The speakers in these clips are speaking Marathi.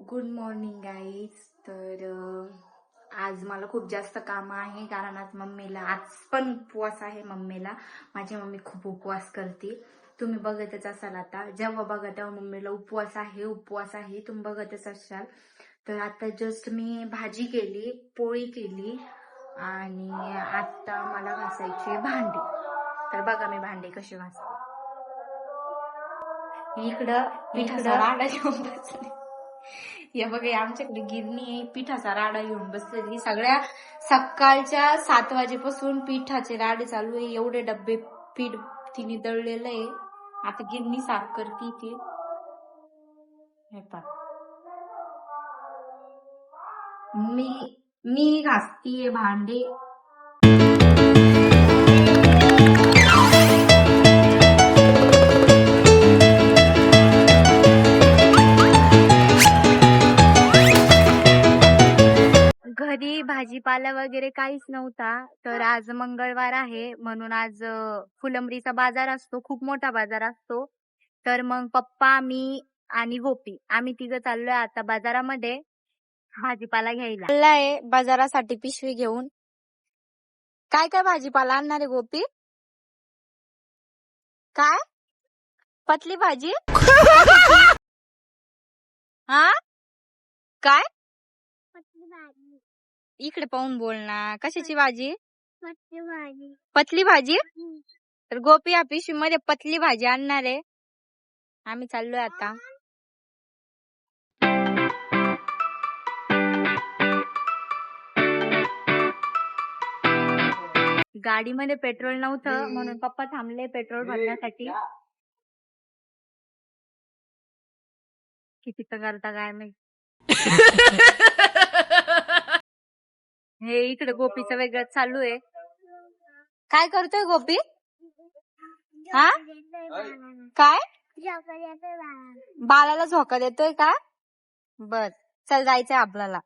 गुड मॉर्निंग गाईज तर आज मला खूप जास्त काम आहे कारण आज मम्मीला आज पण उपवास आहे मम्मीला. माझी मम्मी खूप उपवास करते. तुम्ही बघतच असाल आता. जेव्हा बघा तेव्हा मम्मीला उपवास आहे उपवास आहे. तुम्ही बघतच असाल. तर आता जस्ट मी भाजी केली पोळी केली आणि आता मला घासायची भांडी. तर बघा मी भांडी कशी घासते. इकडं बसले या बघा आमच्याकडे गिरणी आहे पिठाचा राडा घेऊन बसलेली सगळ्या सकाळच्या सात वाजेपासून पिठाचे राडे चालू आहे. एवढे डब्बे पीठ तिने दळलेलं आहे. आता गिरणी साफ करते ती. हे मी मी घासतीये भांडे. भाजीपाला वगैरे काहीच नव्हता. तर आज मंगळवार आहे. म्हणून आज अं, फुलंब्रीचा बाजार असतो. खूप मोठा बाजार असतो. तर मग पप्पा मी आणि गोपी आम्ही तिघं चाललोय आता बाजारामध्ये भाजीपाला घ्यायला. चाललाय बाजारासाठी पिशवी घेऊन. काय काय भाजीपाला आणणार आहे गोपी? काय? पतली भाजी? हा? काय? इकडे पाहून बोल ना. कशाची भाजी? पतली भाजी? तर गोपी या पिशवी मध्ये पतली भाजी आणणार आहे. आम्ही चाललोय आता. गाडीमध्ये पेट्रोल नव्हतं म्हणून पप्पा थांबले पेट्रोल भरण्यासाठी. किती तर करता काय मी. हे इकडे गोपीचं वेगळं चालू आहे. काय करतोय गोपी? हा? काय? बाळाला झोका देतोय का? बर चल जायचंय आपल्याला.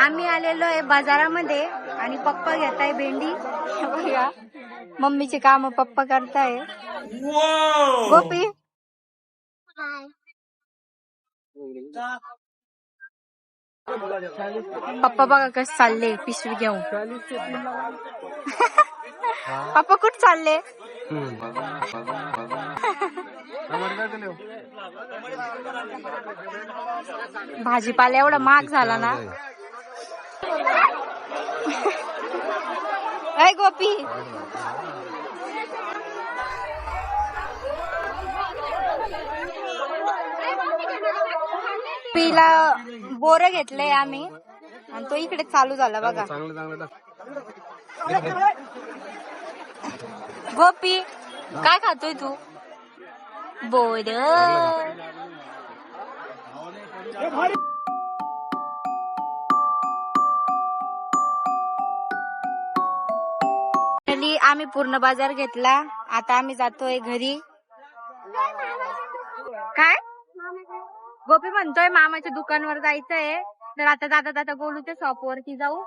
आम्ही आलेलो आहे बाजारामध्ये. आणि पप्पा घेताय भेंडी. बघा. मम्मीचे काम पप्पा करताय. गोपी. पप्पा बघा कसं चालले पिशवी घेऊन. पप्पा कुठं चालले? भाजीपाला एवढा महाग झाला ना. ऐ गोपी. पीला बोर घेतलंय आम्ही. आणि तो इकडे चालू झाला बघा. गोपी काय खातोय तू? बोर. आम्ही पूर्ण बाजार घेतला. आता आम्ही जातोय घरी. काय? गोपी म्हणतोय मामाच्या दुकानवर जायचंय. तर आता दादा दादा गोलूच्या शॉप वरती जाऊ.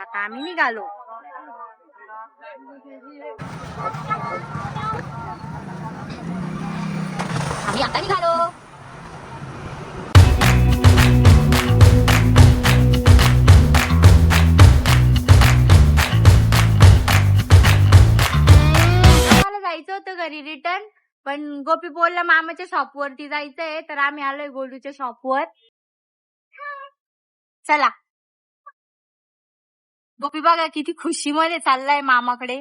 आता आम्ही निघालो. आम्ही आता निघालो. गोपी बोलला मामाच्या शॉप वरती जायचंय तर आम्ही आलोय गोलूच्या शॉप वर. चला. गोपी बघा किती खुशी मध्ये चाललाय मामाकडे.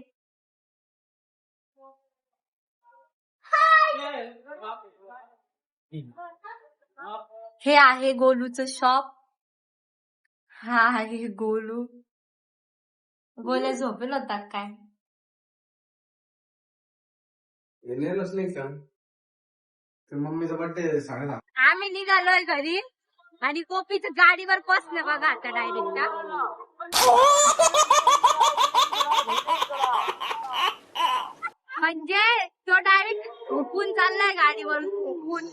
हे आहे गोलूचं शॉप हा आहे गोलू. गोल्या झोपेल होता काय? येणारच नाही का? तर मम्मीचा बर्थडे साडे दहा. आम्ही निघालोय घरी आणि गोपीचं गाडीवर बसलं बघा आता डायरेक्ट म्हणजे तो डायरेक्ट झोपून चाललाय गाडीवर झोपून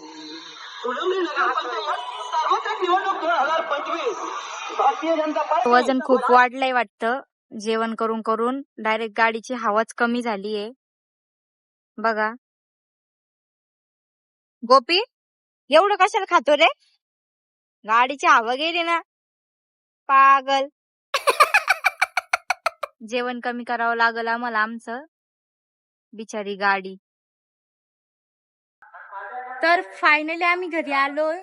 फुलंब्री नगरपंचायत सार्वत्रिक निवडणूक दोन हजार पंचवीस वजन खूप वाढलंय वाटतं. जेवण करून करून डायरेक्ट गाडीची हवाच कमी झालीये. बघा. गोपी एवढं कशाला खातो रे? गाडीची हवा गेली ना. पागल. जेवण कमी करावं लागल आम्हाला आमचं. बिचारी गाडी. तर फायनली आम्ही घरी आलोय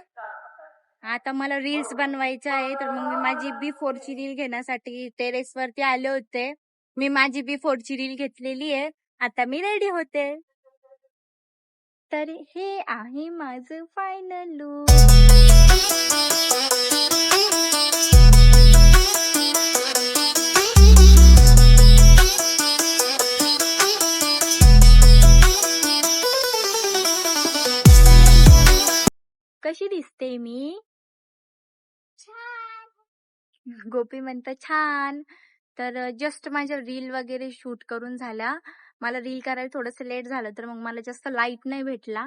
आता मला रील्स बनवायच्या आहे तर मग मी माझी बी ची रील घेण्यासाठी टेरेस वरती आले होते. मी माझी बी ची रील घेतलेली आहे. आता मी रेडी होते. तर हे आहे माझं फायनल लुक कशी दिसते मी? छान. गोपी म्हणतं छान. तर जस्ट माझ्या रील वगैरे शूट करून झाल्या. मला रील करायला थोडंसं लेट झालं तर मग मला जास्त लाइट नाही भेटला.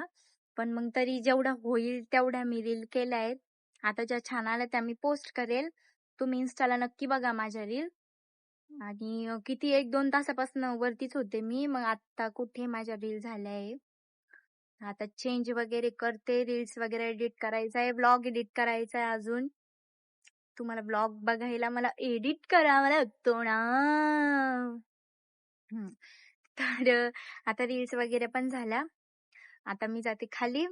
पण मग तरी जेवढा होईल तेवढ्या मी रील केल्या आहेत. आता ज्या छान आल्या त्या मी पोस्ट करेल. तुम्ही इन्स्टाला नक्की बघा माझ्या रील. आणि किती एक दोन तासापासून वरतीच होते मी मग आता कुठे माझ्या रील झाल्या आहे आता चेंज वगैरे करते रील्स वगैरे एडिट करायचं आहे ब्लॉग एडिट करायचा आहे अजून. तुम्हाला ब्लॉग बघायला मला एडिट करावा लागतो ना. तर आता रील्स वगैरे पण झाल्या. आता मी जाते खाली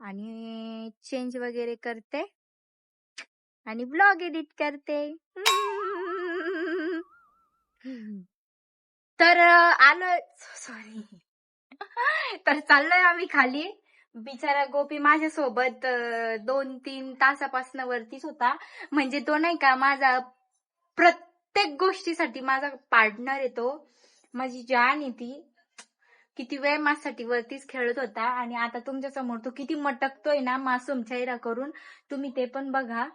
आणि चेंज वगैरे करते आणि ब्लॉग एडिट करते. तर आलो आलोय. सॉरी. तर चाललोय आम्ही खाली. बिचारा गोपी माझ्यासोबत दोन तीन तासापासून वरतीच होता. म्हणजे तो नाही का माझा प्रत्येक गोष्टीसाठी माझा पार्टनर आहे तो. माझी जान आहे ती. किती वेळ माझ्यासाठी वरतीच खेळत होता आणि आता तुमच्यासमोर तो किती मटकतोय ना मासूम चेहरा करून. तुम्ही ते पण बघा.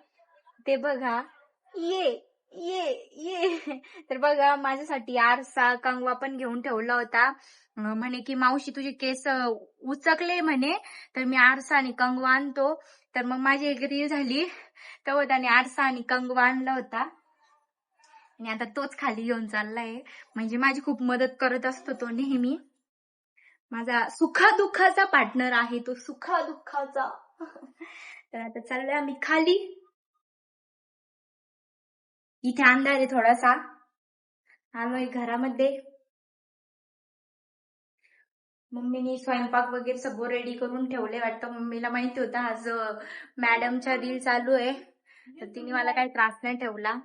ते बघा. ये. तर बघा माझ्यासाठी आरसा कंगवा पण घेऊन ठेवला होता. म्हणे की मावशी तुझे केस उचकले म्हणे. तर मी आरसा आणि कंगवा आणतो. तर मग माझी एक रील झाली. तेव्हा त्याने आरसा आणि कंगवा आणला होता. आणि आता तोच खाली घेऊन चाललाय. म्हणजे माझी खूप मदत करत असतो तो नेहमी. माझा सुखादुखाचा पार्टनर आहे तो सुखादुखाचा. तर आता चाललोय आम्ही खाली. इथे अंधार आहे थोडासा. आलोय घरामध्ये. मम्मीने स्वयंपाक वगैरे सगळं रेडी करून ठेवले वाटतं. मम्मीला माहिती होतं आज मॅडमच्या मॅडमचा रील चालू आहे. तर तिने मला काही त्रास नाही ठेवला.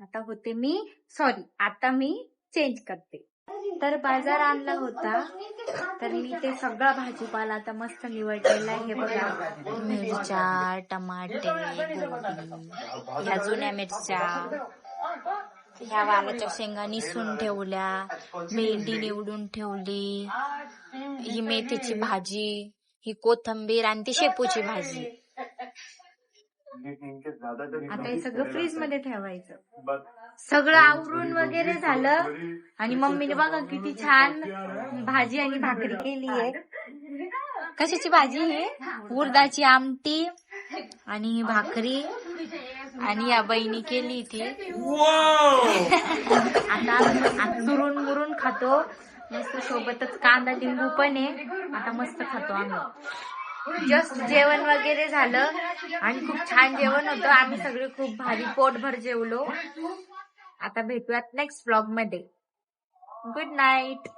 आता होते मी सॉरी आता मी चेंज करते. तर बाजार आणला होता. तर मी ते सगळा भाजीपाला आता मस्त निवडलेला आहे. हे बघा मिरच्या टमाटे गोबी ह्या जुन्या मिरच्या ह्या वालाच्या शेंगा निसून ठेवल्या भेंडी निवडून ठेवली ही मेथीची भाजी ही कोथंबीर आणि ती शेपूची भाजी. आता हे सगळं फ्रीजमध्ये ठेवायचं. सगळं आवरून वगैरे झालं. आणि मम्मीने बघा किती छान भाजी आणि भाकरी केली आहे कशाची भाजी आहे उडदाची आमटी आणि ही भाकरी आणि या बहिणी केली ती आता आता दुरून मुरून खातो. मस्त सोबतच कांदा लिंबू पण आहे. आता मस्त खातो आम्ही. जस्ट जेवण वगैरे झालं. आणि खूप छान जेवण होतं. आम्ही सगळे खूप भारी पोटभर जेवलो. आता भेटूयात नेक्स्ट ब्लॉगमध्ये. Good night